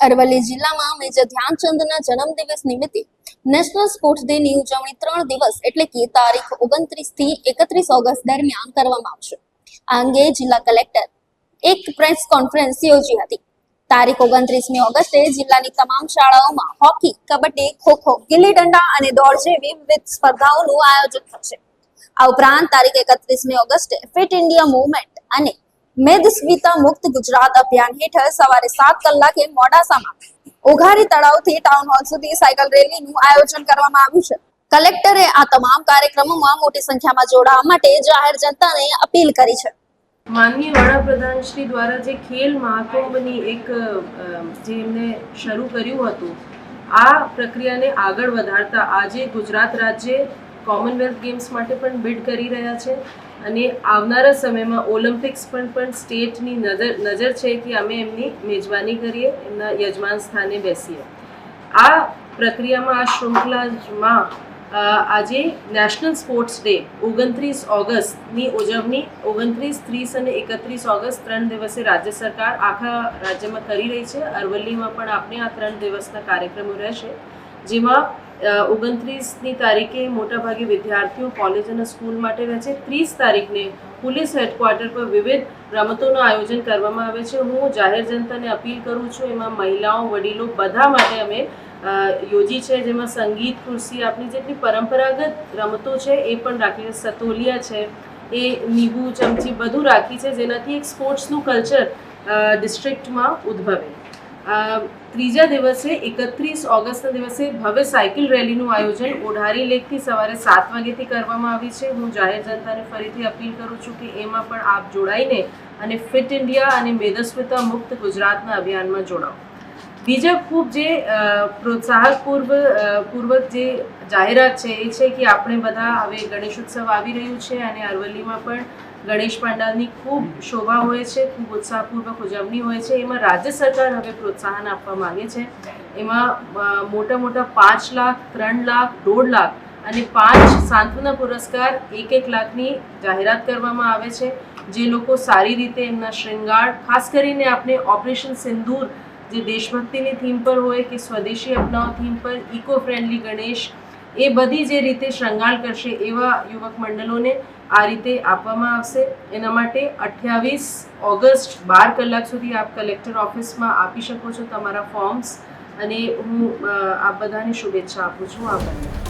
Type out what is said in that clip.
અરવલ્લી જિલ્લામાં મેજર ધ્યાનચંદના જન્મદિવસ નિમિત્તે નેશનલ સ્પોર્ટ્સ ડે ની ઉજવણી ત્રણ દિવસ, એટલે કે તારીખ ઓગણત્રીસથી એકત્રીસ ઓગસ્ટ દરમિયાન કરવામાં આવશે. આ અંગે જિલ્લા કલેક્ટર એક પ્રેસ કોન્ફરન્સ યોજી હતી. તારીખ ઓગણત્રીસમી ઓગસ્ટે જિલ્લાની તમામ શાળાઓમાં હોકી, કબડ્ડી, ખોખો, ગિલ્લી દંડા અને દોડ જેવી વિવિધ સ્પર્ધાઓનું આયોજન થશે. આ ઉપરાંત તારીખ એકત્રીસમી ઓગસ્ટે ફિટ ઇન્ડિયા મુવમેન્ટ અને મેદસ્વીતા મુક્ત ગુજરાત અભિયાન હેઠળ સવારે સાત કલાકે મોડાસામાં ઓઘારી તળાવથી ટાઉન હોલ સુધી સાયકલ રેલીનું આયોજન કરવામાં આવ્યું છે. કલેક્ટરે આ તમામ કાર્યક્રમોમાં મોટી સંખ્યામાં જોડાવા માટે જાહેર જનતાને અપીલ કરી છે. માનનીય વડાપ્રધાન શ્રી દ્વારા જે ખેલ મહાકુંભની એક જે એમને શરૂ કર્યું હતું, આ પ્રક્રિયાને આગળ વધારતા આજે ગુજરાત રાજ્ય કોમનવેલ્થ ગેમ્સ માટે પણ બિડ કરી રહ્યા છે. અને આવનારા સમયમાં ઓલિમ્પિક્સ પણ પણ સ્ટેટની નજર નજર છે કે અમે એમની મેજબાની કરીએ, એમના યજમાન સ્થાને બેસીએ. આ પ્રક્રિયામાં, આ શૃંખલામાં આજે નેશનલ સ્પોર્ટ્સ ડે ઓગણત્રીસ ઓગસ્ટની ઉજવણી, ઓગણત્રીસ, ત્રીસ અને એકત્રીસ ઓગસ્ટ ત્રણ દિવસે રાજ્ય સરકાર આખા રાજ્યમાં કરી રહી છે. અરવલ્લીમાં પણ આપણે આ ત્રણ દિવસના કાર્યક્રમો રહેશે. જેમાં ઓગણત્રીસની તારીખે મોટાભાગે વિદ્યાર્થીઓ કોલેજ અને સ્કૂલ માટે રહે છે. ત્રીસ તારીખને પોલીસ હેડક્વાર્ટર પર વિવિધ રમતોનું આયોજન કરવામાં આવે છે. હું જાહેર જનતાને અપીલ કરું છું, એમાં મહિલાઓ, વડીલો બધા માટે અમે યોજી છે. જેમાં સંગીત ખુરશી આપણી જેટલી પરંપરાગત રમતો છે, એ પણ રાખી સતોલિયા છે. એ નીબુ, ચમચી બધું રાખી છે, જેનાથી એક સ્પોર્ટ્સનું કલ્ચર ડિસ્ટ્રિક્ટમાં ઉદ્ભવે. ત્રીજા દિવસે, એકત્રીસ ઓગસ્ટના દિવસે ભવ્ય સાયકલ રેલીનું આયોજન ઓઢારી લેકથી સવારે સાત વાગ્યાથી કરવામાં આવી છે. હું જાહેર જનતાને ફરીથી અપીલ કરું છું કે એમાં પણ આપ જોડાઈને અને ફિટ ઇન્ડિયા અને મેદસ્વીતા મુક્ત ગુજરાતના અભિયાનમાં જોડાઓ. બીજા ખૂબ જે પ્રોત્સાહક પૂર્વ પૂર્વક જે જાહેરાત છે એ છે કે આપણે બધા હવે ગણેશ ઉત્સવ આવી રહ્યું છે અને અરવલ્લીમાં પણ ગણેશ પંડાલની ખૂબ શોભા હોય છે, ખૂબ ઉત્સાહપૂર્વક ઉજવણી હોય છે. એમાં રાજ્ય સરકાર હવે પ્રોત્સાહન આપવા માગે છે. એમાં મોટા મોટા પાંચ લાખ, ત્રણ લાખ, દોઢ લાખ અને પાંચ સાંત્વના પુરસ્કાર એક એક લાખની જાહેરાત કરવામાં આવે છે. જે લોકો સારી રીતે એમના શૃંગાર, ખાસ કરીને આપણે ઓપરેશન સિંદૂર જે દેશભક્તિની થીમ પર હોય કે સ્વદેશી અપનાવ થીમ પર ઇકો ફ્રેન્ડલી ગણેશ, એ બધી જે રીતે શૃંગાર કરશે એવા યુવક મંડળોને આ રીતે આપવામાં આવશે. એના માટે અઠ્યાવીસ ઓગસ્ટ બાર કલાક સુધી આપ કલેક્ટર ઓફિસમાં આપી શકો છો તમારા ફોર્મ્સ અને હું આપ બધાને શુભેચ્છા આપું છું. આભાર.